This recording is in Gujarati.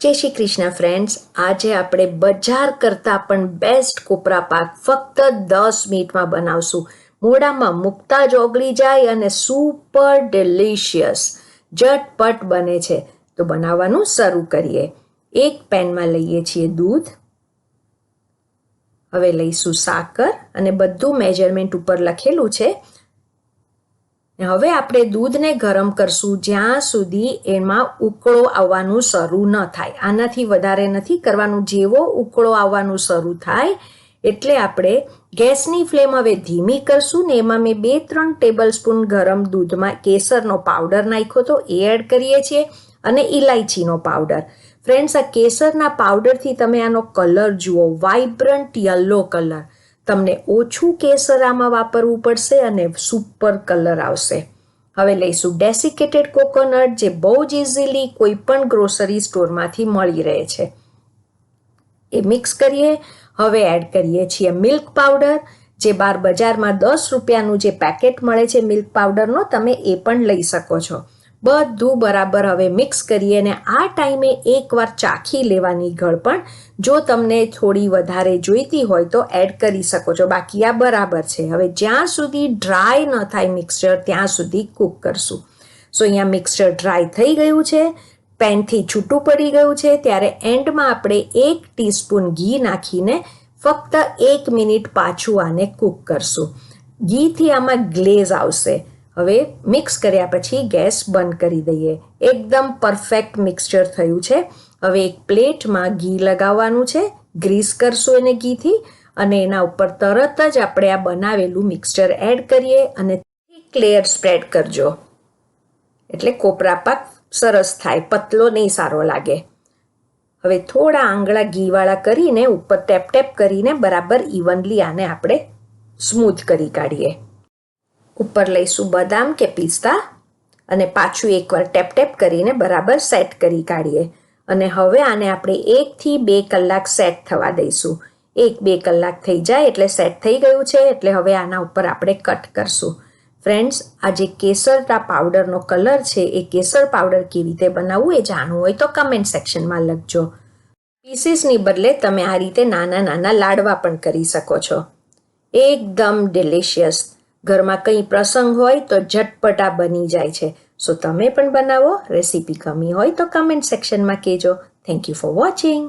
જય શ્રી કૃષ્ણ ફ્રેન્ડ્સ આજે આપણે બજાર કરતાં પણ બેસ્ટ કોપરા પાક ફક્ત દસ મિનિટમાં બનાવશું. મોડામાં મૂકતા જ ઓગળી જાય અને સુપર ડિલિશિયસ ઝટપટ બને છે. તો બનાવવાનું શરૂ કરીએ. એક પેનમાં લઈએ છીએ દૂધ. હવે લઈશું સાકર અને બધું મેજરમેન્ટ ઉપર લખેલું છે. હવે આપણે દૂધને ગરમ કરશું જ્યાં સુધી એમાં ઉકળો આવવાનું શરૂ ન થાય. આનાથી વધારે નથી કરવાનું. જેવો ઉકળો આવવાનું શરૂ થાય એટલે આપણે ગેસની ફ્લેમ હવે ધીમી કરશું ને એમાં મેં બે ત્રણ ટેબલ સ્પૂન ગરમ દૂધમાં કેસરનો પાવડર નાખ્યો તો એ એડ કરીએ છીએ અને ઇલાયચીનો પાવડર. ફ્રેન્ડ્સ, આ કેસરના પાવડરથી તમે આનો કલર જુઓ. Vibrant yellow colour. તમને ઓછું કેસર આમાં વાપરવું પડશે અને સુપર કલર આવશે. હવે લઈશું ડેસિકેટેડ કોકોનટ જે બહુ જ ઇઝીલી કોઈ પણ ગ્રોસરી સ્ટોરમાંથી મળી રહે છે. એ મિક્સ કરીએ. હવે એડ કરીએ છીએ મિલ્ક પાવડર, જે બાર બજારમાં દસ રૂપિયાનું જે પેકેટ મળે છે મિલ્ક પાવડરનો, તમે એ પણ લઈ શકો છો. બધું બરાબર હવે મિક્સ કરીએ અને આ ટાઈમે એકવાર ચાખી લેવાની ગળપણ. જો તમને થોડી વધારે જોઈતી હોય તો એડ કરી શકો છો. બાકી આ બરાબર છે. હવે જ્યાં સુધી ડ્રાય ન થાય મિક્સચર ત્યાં સુધી કૂક કરશું. સો અહીંયા મિક્સચર ડ્રાય થઈ ગયું છે. પેનથી છૂટું પડી ગયું છે. ત્યારે એન્ડમાં આપણે એક ટીસ્પૂન ઘી નાખીને ફક્ત એક મિનિટ પાછું આને કૂક કરશું. ઘીથી આમાં ગ્લેઝ આવશે. હવે મિક્સ કર્યા પછી ગેસ બંધ કરી દઈએ. એકદમ પરફેક્ટ મિક્સચર થયું છે. હવે એક પ્લેટમાં ઘી લગાવવાનું છે. ગ્રીસ કરશું એને ઘીથી અને એના ઉપર તરત જ આપણે આ બનાવેલું મિક્સચર એડ કરીએ અને થીક લેયર સ્પ્રેડ કરજો. એટલે કોપરા પાક સરસ થાય. પતલો નહીં સારો લાગે. હવે થોડા આંગળા ઘીવાળા કરીને ઉપર ટેપ ટેપ કરીને બરાબર ઇવનલી આને આપણે સ્મૂથ કરી કાઢીએ. ઉપર લઈશું બદામ કે પિસ્તા અને પાછું એકવાર ટેપ ટેપ કરીને બરાબર સેટ કરી કાઢીએ. અને હવે આને આપણે એકથી બે કલાક સેટ થવા દઈશું. એક બે કલાક થઈ જાય એટલે સેટ થઈ ગયું છે એટલે હવે આના ઉપર આપણે કટ કરશું. ફ્રેન્ડ્સ, આ જે કેસરના પાવડરનો કલર છે, એ કેસર પાવડર કેવી રીતે બનાવવું એ જાણવું હોય તો કમેન્ટ સેક્શનમાં લખજો. પીસીસની બદલે તમે આ રીતે નાના નાના લાડવા પણ કરી શકો છો. એકદમ ડિલિશિયસ ઘરમાં કંઈ પ્રસંગ હોય તો ઝટપટા બની જાય છે. સો તમે પણ બનાવો, રેસીપી ગમી હોય તો કમેન્ટ સેક્શનમાં કહેજો. Thank you for watching